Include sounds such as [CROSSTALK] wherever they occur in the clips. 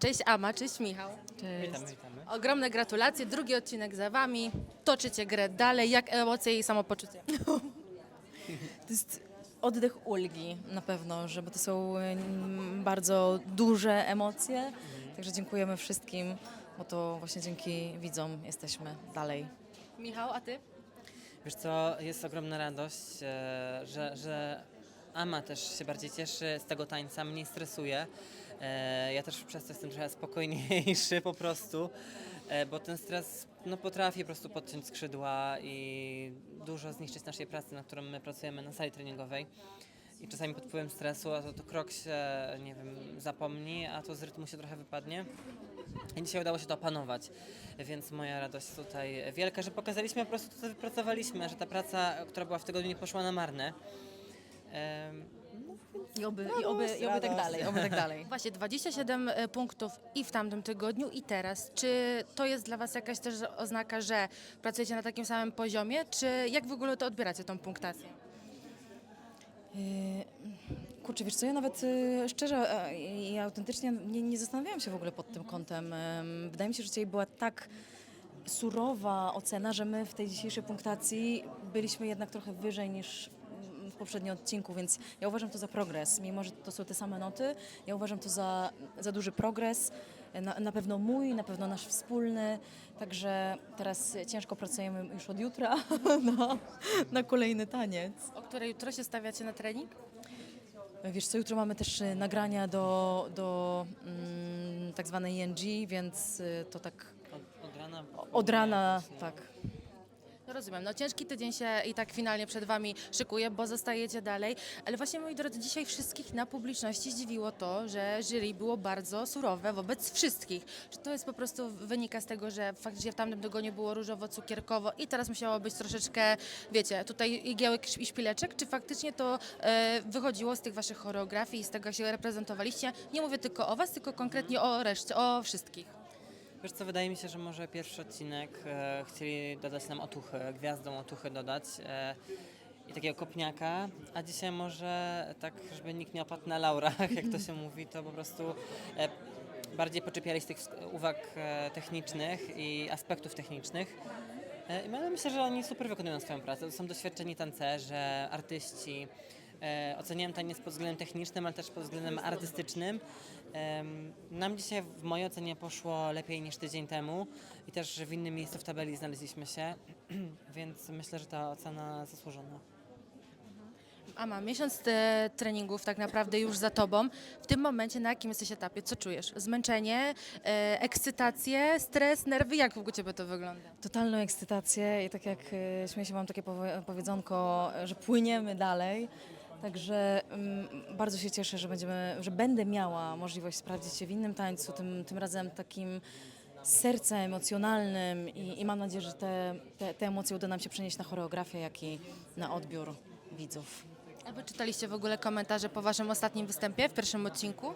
Cześć Ama, cześć Michał. Witamy, witamy. Ogromne gratulacje, drugi odcinek za Wami. Toczycie grę dalej. Jak emocje i samopoczucie? [LAUGHS] To jest oddech ulgi na pewno, że bo to są mm, bardzo duże emocje. Także dziękujemy wszystkim, bo to właśnie dzięki widzom jesteśmy dalej. Michał, a Ty? Wiesz co, jest ogromna radość, e, że, że Ama też się bardziej cieszy z tego tańca, mniej stresuje. E, Ja też przez to jestem trochę spokojniejszy po prostu, e, bo ten stres no, potrafi po prostu podciąć skrzydła i dużo zniszczyć naszej pracy, na którą my pracujemy na sali treningowej. I czasami pod wpływem stresu, a to, to krok się, nie wiem, zapomni, a to z rytmu się trochę wypadnie. I dzisiaj udało się to opanować, więc moja radość tutaj wielka, że pokazaliśmy, po prostu to wypracowaliśmy, że ta praca, która była w tygodniu nie poszła na marne. I oby, i oby, i oby tak dalej, oby tak dalej. [LAUGHS] Właśnie 27 e, punktów i w tamtym tygodniu i teraz. Czy to jest dla Was jakaś też oznaka, że pracujecie na takim samym poziomie, czy jak w ogóle to odbieracie, tą punktację? Yy, Kurczę, wiesz co, ja nawet yy, szczerze e, i autentycznie nie, nie zastanawiałam się w ogóle pod tym kątem. Ym, Wydaje mi się, że dzisiaj była tak surowa ocena, że my w tej dzisiejszej punktacji byliśmy jednak trochę wyżej niż poprzednim odcinku, więc ja uważam to za progres. Mimo, że to są te same noty, ja uważam to za, za duży progres. Na, na pewno mój, na pewno nasz wspólny. Także teraz ciężko pracujemy już od jutra [LAUGHS] na, na kolejny taniec. O której jutro się stawiacie na trening? Wiesz co, jutro mamy też y, nagrania do, do mm, tak zwanej ENG, więc y, to tak Od, od rana. od rana, właśnie. tak. No rozumiem, no ciężki tydzień się i tak finalnie przed Wami szykuje, bo zostajecie dalej, ale właśnie moi drodzy, dzisiaj wszystkich na publiczności zdziwiło to, że jury było bardzo surowe wobec wszystkich. Czy to jest po prostu wynika z tego, że faktycznie w tamtym tygodniu było różowo-cukierkowo i teraz musiało być troszeczkę, wiecie, tutaj igiełek i szpileczek, czy faktycznie to e, wychodziło z tych Waszych choreografii i z tego, jak się reprezentowaliście? Nie mówię tylko o Was, tylko konkretnie o reszcie, o wszystkich. Wiesz co, wydaje mi się, że może pierwszy odcinek e, chcieli dodać nam otuchy, gwiazdom otuchy dodać e, i takiego kopniaka, a dzisiaj może tak, żeby nikt nie opadł na laurach, jak to się [LAUGHS] mówi, to po prostu e, bardziej poczepiali z tych uwag e, technicznych i aspektów technicznych. E, i myślę, że oni super wykonują swoją pracę. To są doświadczeni tancerze, artyści. E, oceniałem taniec pod względem technicznym, ale też pod względem artystycznym. Em, nam dzisiaj w mojej ocenie poszło lepiej niż tydzień temu i też w innym miejscu w tabeli znaleźliśmy się, [CLEARS THROAT] więc myślę, że ta ocena zasłużona. A ma miesiąc e, treningów tak naprawdę już za tobą. W tym momencie na jakim jesteś etapie? Co czujesz? Zmęczenie, e, ekscytację, stres, nerwy? Jak u Ciebie to wygląda? Totalną ekscytację i tak jak y, śmieję się, mam takie powie- powiedzonko, że płyniemy dalej. Także mm, bardzo się cieszę, że, będziemy, że będę miała możliwość sprawdzić się w innym tańcu, tym, tym razem takim z serca emocjonalnym i, i mam nadzieję, że te, te, te emocje uda nam się przenieść na choreografię, jak i na odbiór widzów. A wy czytaliście w ogóle komentarze po waszym ostatnim występie w pierwszym odcinku?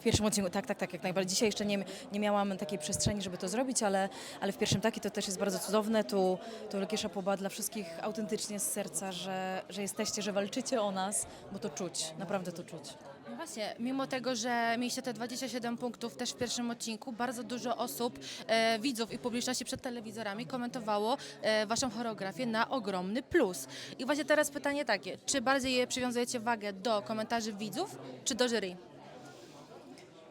W pierwszym odcinku, tak, tak, tak, jak najbardziej. Dzisiaj jeszcze nie, nie miałam takiej przestrzeni, żeby to zrobić, ale, ale w pierwszym taki to też jest bardzo cudowne. Tu, tu wielkie szapoba dla wszystkich autentycznie z serca, że, że jesteście, że walczycie o nas, bo to czuć, naprawdę to czuć. Właśnie, mimo tego, że mieliście te 27 punktów też w pierwszym odcinku, bardzo dużo osób, e, widzów i publiczności przed telewizorami komentowało e, waszą choreografię na ogromny plus. I właśnie teraz pytanie takie, czy bardziej przywiązujecie wagę do komentarzy widzów, czy do jury?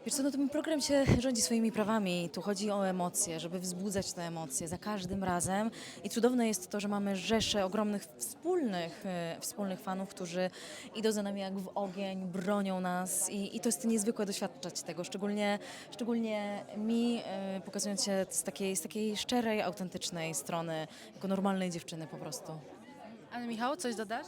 Wiesz co, no ten program się rządzi swoimi prawami. Tu chodzi o emocje, żeby wzbudzać te emocje za każdym razem. I cudowne jest to, że mamy rzeszę ogromnych wspólnych, e, wspólnych fanów, którzy idą za nami jak w ogień, bronią nas i, i to jest niezwykłe doświadczać tego, szczególnie, szczególnie mi, e, pokazując się z takiej, z takiej szczerej, autentycznej strony, jako normalnej dziewczyny po prostu. Ale Michał, coś dodasz?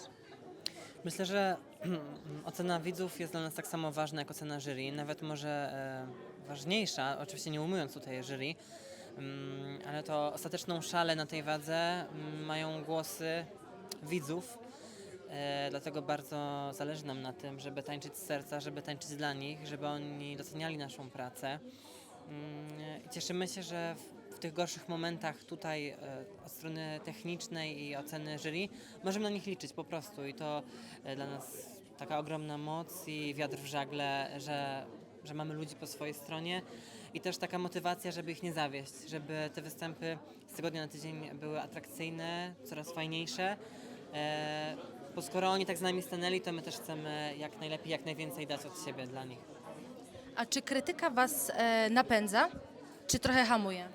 Myślę, że [CLEARS THROAT] ocena widzów jest dla nas tak samo ważna jak ocena jury, nawet może e, ważniejsza, oczywiście nie umując tutaj jury, mm, ale to ostateczną szalę na tej wadze mm, mają głosy widzów, e, dlatego bardzo zależy nam na tym, żeby tańczyć z serca, żeby tańczyć dla nich, żeby oni doceniali naszą pracę. Mm, I cieszymy się, że w, tych gorszych momentach tutaj e, od strony technicznej i oceny jury możemy na nich liczyć po prostu i to e, dla nas taka ogromna moc i wiatr w żagle, że że mamy ludzi po swojej stronie i też taka motywacja, żeby ich nie zawieść, żeby te występy z tygodnia na tydzień były atrakcyjne, coraz fajniejsze. E, bo skoro oni tak z nami stanęli, to my też chcemy jak najlepiej, jak najwięcej dać od siebie dla nich. A czy krytyka Was e, napędza, czy trochę hamuje?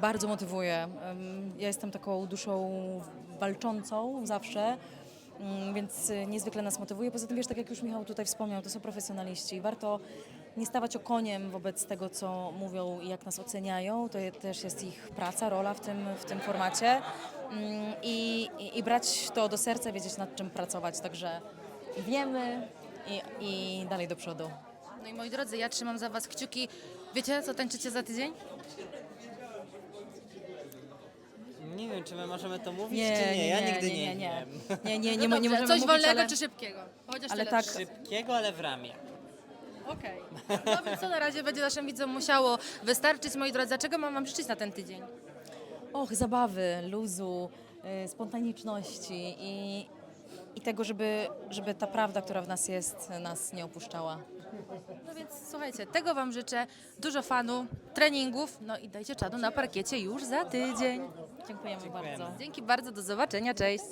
Bardzo motywuje. Ja jestem taką duszą walczącą zawsze, mm, więc y, niezwykle nas motywuje. Poza tym, wiesz, tak jak już Michał tutaj wspomniał, to są profesjonaliści. Warto nie stawać okoniem wobec tego, co mówią i jak nas oceniają. To też jest ich praca, rola w tym, w tym formacie. Mm, I, i, I brać to do serca, wiedzieć nad czym pracować. Także wiemy i, i dalej do przodu. No i moi drodzy, ja trzymam za Was kciuki. Wiecie, co tańczycie za tydzień? Czy my możemy to mówić, Nie, czy nie. nie, Ja nie, nigdy nie, nie, nie, nie. wiem. Nie, nie, nie, No mo- nie dobrze, możemy Coś mówić, wolnego ale... czy szybkiego? Chociaż ale tyle. tak. Szybkiego, ale w ramię. Okej. No więc co na razie będzie naszym widzom musiało wystarczyć, moi drodzy. A czego mam Wam życzyć na ten tydzień? Och, zabawy, luzu, y, spontaniczności i, i tego, żeby, żeby ta prawda, która w nas jest, nas nie opuszczała. No więc słuchajcie, tego Wam życzę. Dużo fanu, treningów, no i dajcie czadu na parkiecie już za tydzień. Dziękujemy, bardzo. Dzięki bardzo, do zobaczenia, cześć.